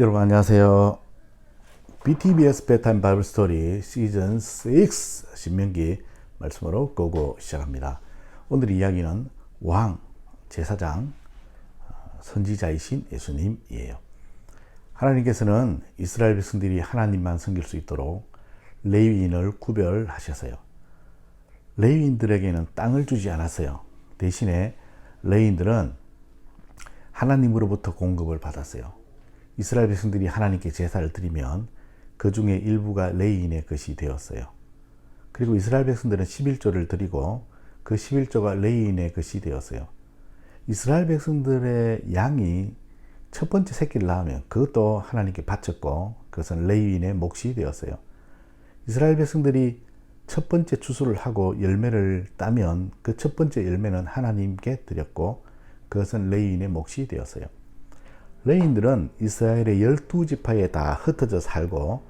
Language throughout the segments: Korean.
여러분 안녕하세요. BTBS 베타임 바이블 스토리 시즌 6 신명기 말씀으로 고고 시작합니다. 오늘 이야기는 왕, 제사장, 어, 선지자이신 예수님이에요. 하나님께서는 이스라엘 백성들이 하나님만 섬길 수 있도록 레위인을 구별하셨어요. 레위인들에게는 땅을 주지 않았어요. 대신에 레위인들은 하나님으로부터 공급을 받았어요. 이스라엘 백성들이 하나님께 제사를 드리면 그 중에 일부가 레이인의 것이 되었어요. 그리고 이스라엘 백성들은 11조를 드리고 그 11조가 레이인의 것이 되었어요. 이스라엘 백성들의 양이 첫 번째 새끼를 낳으면 그것도 하나님께 바쳤고 그것은 레이인의 몫이 되었어요. 이스라엘 백성들이 첫 번째 추수를 하고 열매를 따면 그 첫 번째 열매는 하나님께 드렸고 그것은 레이인의 몫이 되었어요. 레인들은 이스라엘의 열두 지파에 다 흩어져 살고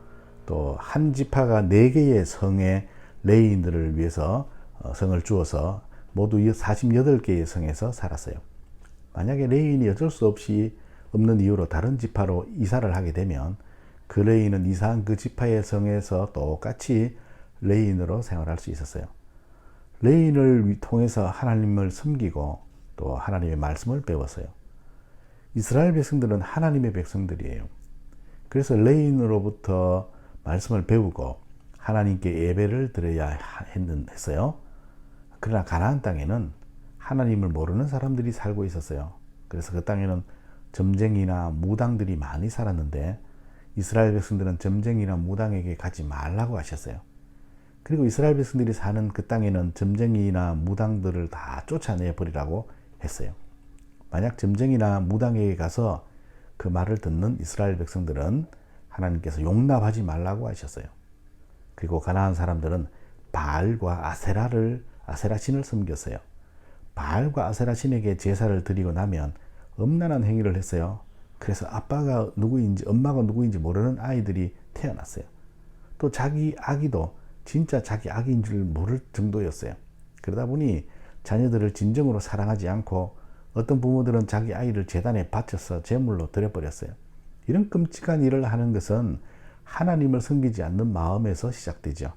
또 한 지파가 네 개의 성의 레인들을 위해서 어, 성을 주어서 모두 48개의 성에서 살았어요. 만약에 레인이 어쩔 수 없이 없는 이유로 다른 지파로 이사를 하게 되면 그 레인은 이사한 그 지파의 성에서 똑같이 레인으로 생활할 수 있었어요. 레인을 통해서 하나님을 섬기고 또 하나님의 말씀을 배웠어요. 이스라엘 백성들은 하나님의 백성들이에요. 그래서 레인으로부터 말씀을 배우고 하나님께 예배를 드려야 했어요. 그러나 가나안 땅에는 하나님을 모르는 사람들이 살고 있었어요. 그래서 그 땅에는 점쟁이나 무당들이 많이 살았는데 이스라엘 백성들은 점쟁이나 무당에게 가지 말라고 하셨어요. 그리고 이스라엘 백성들이 사는 그 땅에는 점쟁이나 무당들을 다 쫓아내 버리라고 했어요. 만약 점쟁이나 무당에게 가서 그 말을 듣는 이스라엘 백성들은 하나님께서 용납하지 말라고 하셨어요. 그리고 가나안 사람들은 바알과 아세라를 아세라 신을 섬겼어요. 바알과 아세라 신에게 제사를 드리고 나면 음란한 행위를 했어요. 그래서 아빠가 누구인지 엄마가 누구인지 모르는 아이들이 태어났어요. 또 자기 아기도 진짜 자기 아기인 줄 모를 정도였어요. 그러다 보니 자녀들을 진정으로 사랑하지 않고 어떤 부모들은 자기 아이를 재단에 바쳐서 제물로 드려버렸어요. 이런 끔찍한 일을 하는 것은 하나님을 섬기지 않는 마음에서 시작되죠.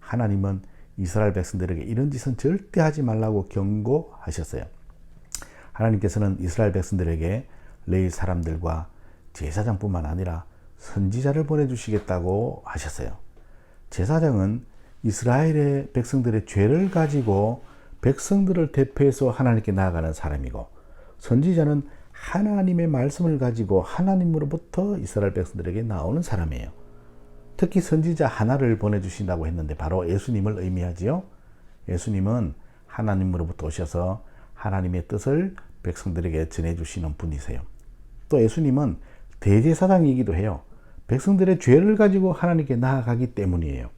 하나님은 이스라엘 백성들에게 이런 짓은 절대 하지 말라고 경고하셨어요. 하나님께서는 이스라엘 백성들에게 레이 사람들과 제사장뿐만 아니라 선지자를 보내주시겠다고 하셨어요. 제사장은 이스라엘의 백성들의 죄를 가지고 백성들을 대표해서 하나님께 나아가는 사람이고 선지자는 하나님의 말씀을 가지고 하나님으로부터 이스라엘 백성들에게 나오는 사람이에요. 특히 선지자 하나를 보내주신다고 했는데 바로 예수님을 의미하지요. 예수님은 하나님으로부터 오셔서 하나님의 뜻을 백성들에게 전해주시는 분이세요. 또 예수님은 대제사장이기도 해요. 백성들의 죄를 가지고 하나님께 나아가기 때문이에요.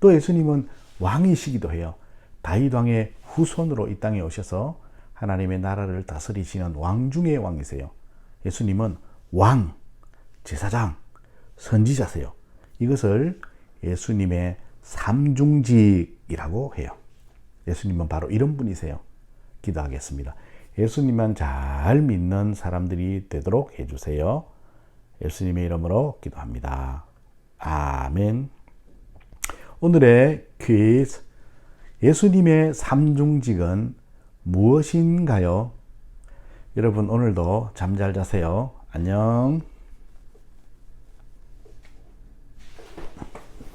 또 예수님은 왕이시기도 해요. 다윗 왕의 후손으로 이 땅에 오셔서 하나님의 나라를 다스리시는 왕 중의 왕이세요. 예수님은 왕, 제사장, 선지자세요. 이것을 예수님의 삼중직이라고 해요. 예수님은 바로 이런 분이세요. 기도하겠습니다. 예수님만 잘 믿는 사람들이 되도록 해주세요. 예수님의 이름으로 기도합니다. 아멘. 오늘의 퀴즈. 예수님의 삼중직은 무엇인가요? 여러분 오늘도 잠 잘 자세요. 안녕.